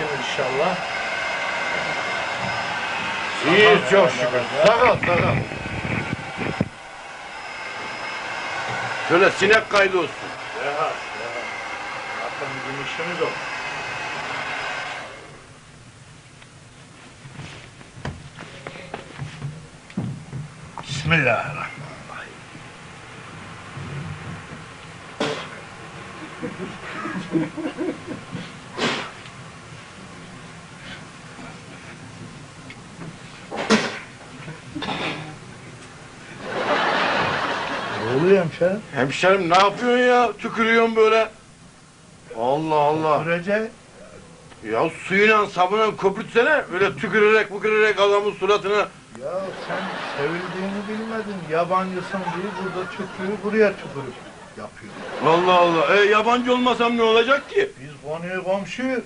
iyisin inşallah. İyi çok şükür. Sakal sakal. Şöyle sinek kaydı olsun. Rahat, rahat. Bakın bizim işimiz o. Bismillahirrahmanirrahim. Ne oluyor hemşerim? Hemşerim ne yapıyorsun ya? Tükürüyorsun böyle. Allah Allah. Sürece Ya suyla sabunla köpürtsene. Öyle tükürerek bükürerek adamın suratına. Ya sen sevildiğini bilmedin. Yabancısın diye burada tükürüğü buraya tükürük yapıyor. Allah Allah. E yabancı olmasam ne olacak ki? Biz konuyu komşuyuz.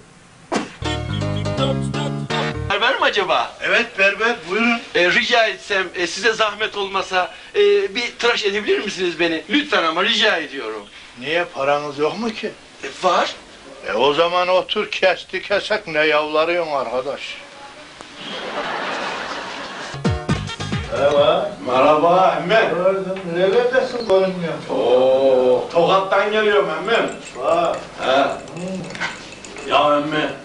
Berber mi acaba? Evet berber buyurun. E, rica etsem e, size zahmet olmasa e, bir tıraş edebilir misiniz beni? Lütfen ama rica ediyorum. Niye paranız yok mu ki? E, var. E o zaman otur kesti kesek ne yavlarıyorsun arkadaş. Merhaba. Merhaba emmem. Gördüm. Nerelerdesin görünmüyor. Oo, Tokat'tan geliyorum emmem. Bak. He. Ya emmi.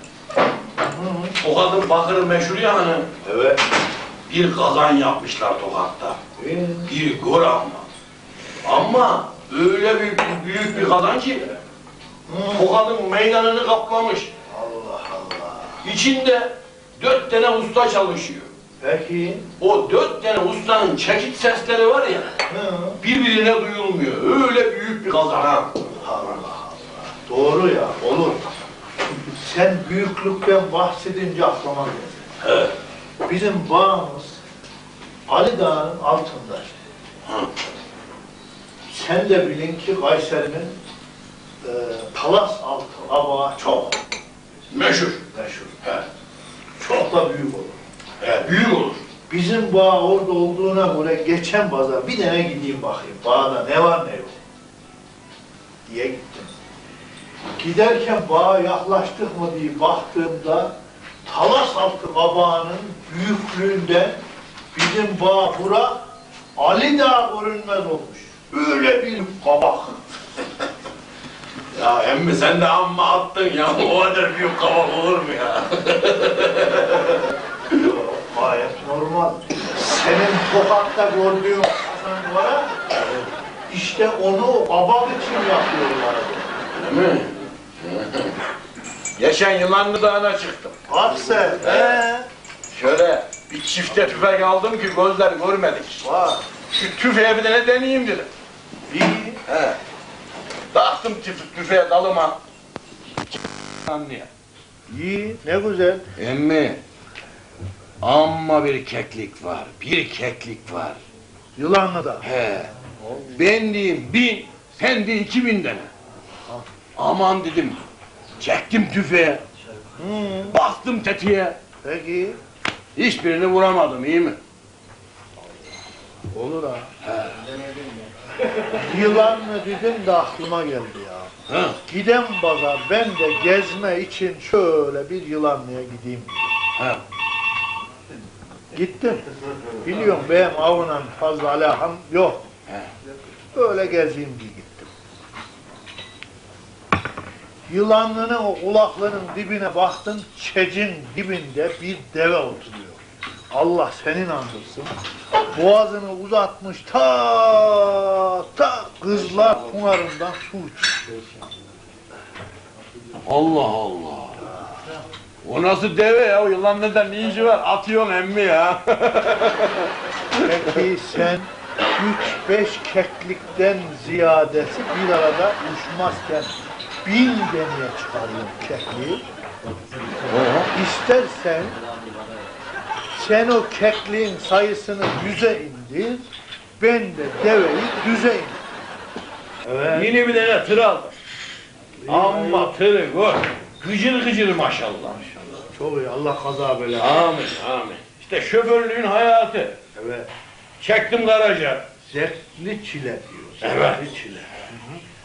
Tokat'ın bakırı meşhur ya hani. Evet. Bir kazan yapmışlar Tokat'ta. İyi. Bir gor ama. Ama öyle bir büyük bir kazan ki Tokat'ın meydanını kaplamış. Allah Allah. İçinde dört tane usta çalışıyor. Peki. O dört tane ustanın çekit sesleri var ya Hı. birbirine duyulmuyor. Öyle büyük bir kazan ha. Allah Allah. Doğru ya olur. Sen büyüklükten bahsedince aklıma geldi. Evet. Bizim bağımız Ali Dağı'nın altında. Hı. Sen de bilin ki Kayseri'nin e, Talas altı abağı çok Meşhur. meşhur. He. Çok da büyük olur. He, büyük olur. Bizim bağ orada olduğuna göre geçen pazar bir tane gideyim bakayım. Bağda ne var ne yok diye gittim. Giderken bağa yaklaştık mı diye baktığımda Talas altı kabağının büyüklüğünden bizim bağ bura Ali Dağ görünmez olmuş. Öyle bir kabak. Ya emmi sen de amma attın ya. O kadar büyük kabak olur mu ya? Gayet normal. Senin sokakta gördüğün Hasan var işte onu o kabak için yapıyorlar. Değil mi? Geçen Yılanlı Dağı'na çıktım. Bak sen. He. Şöyle bir çifte tüfek aldım ki gözler görmedik. Var. Şu tüfeği bir tane deneyeyim dedim. İyi. He. Taktım tüf tüfeğe dalıma. Anlıyor. İyi. Ne güzel. Emmi. Amma bir keklik var. Bir keklik var. Yılanlı da. He. Ben diyeyim bin, sen de iki bin tane. Aman dedim. Çektim tüfeğe, Hı. baktım tetiğe. Peki. Hiçbirini vuramadım, iyi mi? Olur ha. Yılanlı dedim de aklıma geldi ya. Ha. Giden pazar ben de gezme için şöyle bir yılanlıya gideyim. Ha. Gittim. Biliyorum benim avla fazla alakam yok. He. Öyle gezeyim diye gittim. Yılanlının o kulaklarının dibine baktım, çecin dibinde bir deve oturuyor. Allah senin andırsın. Boğazını uzatmış ta ta kızlar pınarından su içiyor. Allah Allah. O nasıl deve ya? O yılan neden ne işi var? Atıyorsun emmi ya. Peki sen üç beş keklikten ziyadesi bir arada uçmazken bin demeye çıkarıyorsun kekliği. İstersen sen o kekliğin sayısını yüze indir, ben de deveyi düze indir. Evet. Yeni bir tane tır aldım. Amma tırı gör. Gıcır gıcır maşallah. Çok iyi. Allah kaza bela. Amin amin. İşte şoförlüğün hayatı. Evet. Çektim garaja. Zevkli çile diyor. Evet. Zevkli çile.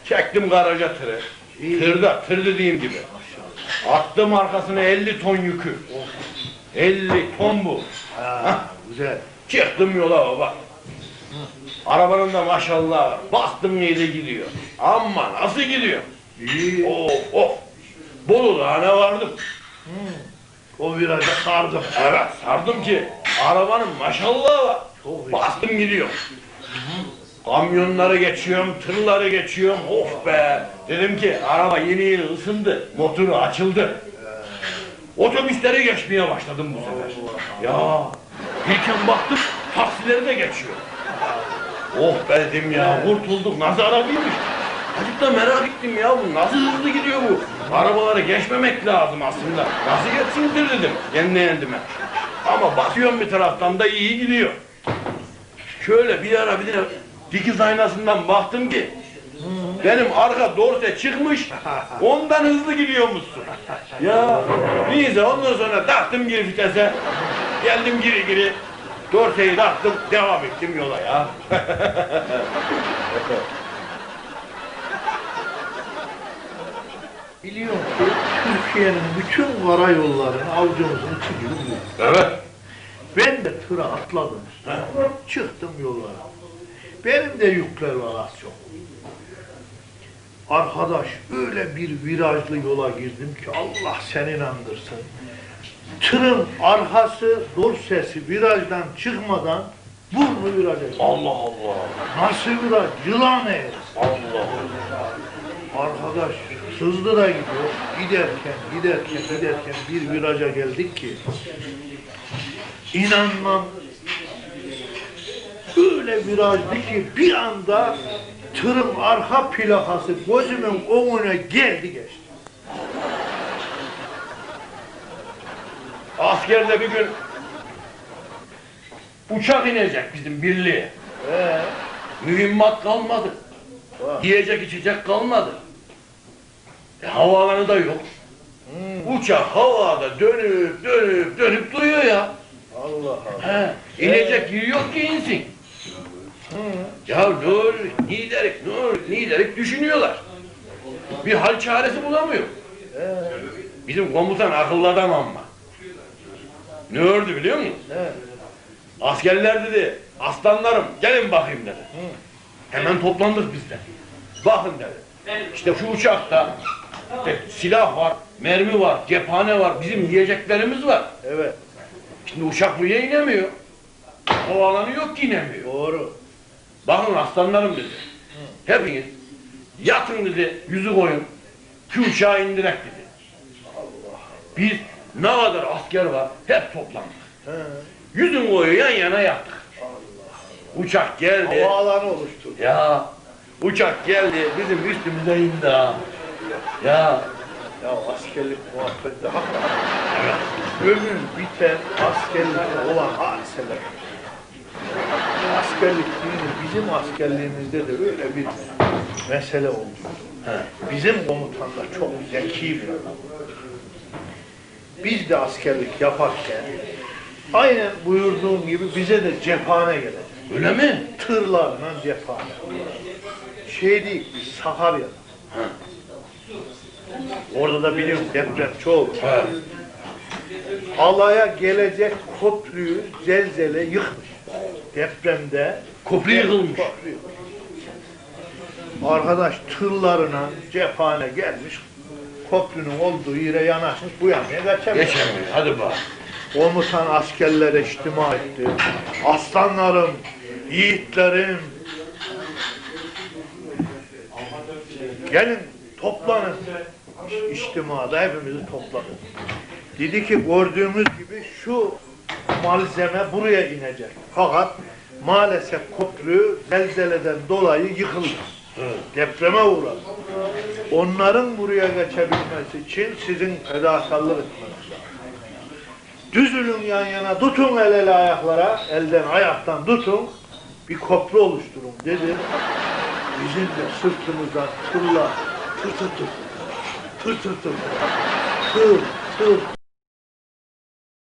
Çektim garaja tırı. Tırda, tır dediğim gibi. Attım arkasına 50 ton yükü. 50 ton bu. Ha, güzel. Çıktım yola baba. Arabanın da maşallah bastım yedi gidiyor. Ama nasıl gidiyor? İyi. Of of. Bolu Dağı'na vardım. O viraja sardım. Evet sardım ki arabanın maşallah var. Çok iyi. Bastım gidiyor. Kamyonları geçiyorum, tırları geçiyorum. Of be. Dedim ki araba yeni yeni ısındı. Motoru açıldı. Otobüsleri geçmeye başladım bu sefer. Ya birken baktım taksileri de geçiyor. Oh be dedim ya kurtulduk. Nasıl arabiymiş? Azıcık da merak ettim ya bu nasıl hızlı gidiyor bu? Arabaları geçmemek lazım aslında. Nasıl geçsindir dedim kendi kendime. Ama bakıyorum bir taraftan da iyi gidiyor. Şöyle bir ara bir de dikiz aynasından baktım ki benim arka dorse çıkmış ondan hızlı gidiyormuşsun. Ya neyse ondan sonra taktım geri vitese geldim giri giri dorseyi taktım devam ettim yola ya. Biliyorum ki Türkiye'nin bütün karayollarını avucumuzun içi gibi biliyorum. Evet. Ben de tıra atladım. Çıktım yollara. Benim de yükler var az çok. Arkadaş öyle bir virajlı yola girdim ki Allah seni inandırsın. Tırın arkası dorsesi virajdan çıkmadan burnu viraja girdi. Allah Allah. Nasıl viraj? Yılan eğer. Allah Arkadaş hızlı da gidiyor. Giderken, giderken, giderken bir viraja geldik ki inanmam öyle virajdı ki bir anda tırın arka plakası gözümün önüne geldi geçti. Askerde bir gün uçak inecek bizim birliğe. Ee, Mühimmat kalmadı. Vah. Yiyecek içecek kalmadı. E, havaalanı da yok. Uçak havada dönüp dönüp dönüp duruyor ya. Allah Allah. He, inecek yeri yok ki insin. Ya ne olur, ne derik düşünüyorlar. Bir hal çaresi bulamıyor. Bizim komutan akıllı adam ama. Ne ördü biliyor musun? Askerler dedi, aslanlarım gelin bakayım dedi. Hemen toplandık biz de. Bakın dedi. İşte şu uçakta işte silah var, mermi var, cephane var, bizim yiyeceklerimiz var. Evet, Şimdi uçak buraya inemiyor. Havaalanı yok ki inemiyor. doğru. Bakın aslanlarım dedi. Hepiniz yatın dedi, yüzü koyun. Şu uçağı indirek dedi. Biz ne kadar asker var hep toplandık. Yüzün koyu yan yana yattık. Uçak geldi. Havaalanı oluştu. Ya uçak geldi bizim üstümüze indi ha. Ya Ya askerlik muhabbeti hakikaten. Ömür biten askerlikte olan hadiseler. Askerlik değil, bizim askerliğimizde de öyle bir mesele oldu. Bizim komutan da çok zeki bir adam. Biz de askerlik yaparken aynen buyurduğum gibi bize de cephane gelecek. öyle mi? Tırlarla cephane. Şey değil, biz Sakarya'da. Orada da biliyorum deprem çok. He. Alaya gelecek köprüyü zelzele yıkmış. Depremde Köprü yıkılmış. Arkadaş tırlarına cephane gelmiş. Köprünün olduğu yere yanaşmış. Bu yanaya kaçamıyor. Geçemiyor. Hadi bak. Komutan askerlere içtima etti. Aslanlarım, yiğitlerim. Gelin toplanın. İçtimada hepimizi topladı. Dedi ki gördüğümüz gibi şu malzeme buraya inecek. Fakat maalesef köprü zelzeleden dolayı yıkıldı. Depreme uğradı. Onların buraya geçebilmesi için sizin fedakarlık etmeniz. Düzülün yan yana, tutun el ele ayaklara, elden ayaktan tutun, bir köprü oluşturun dedi. Bizim de sırtımızdan tırla tır tır tır, tır tır tır, tır tır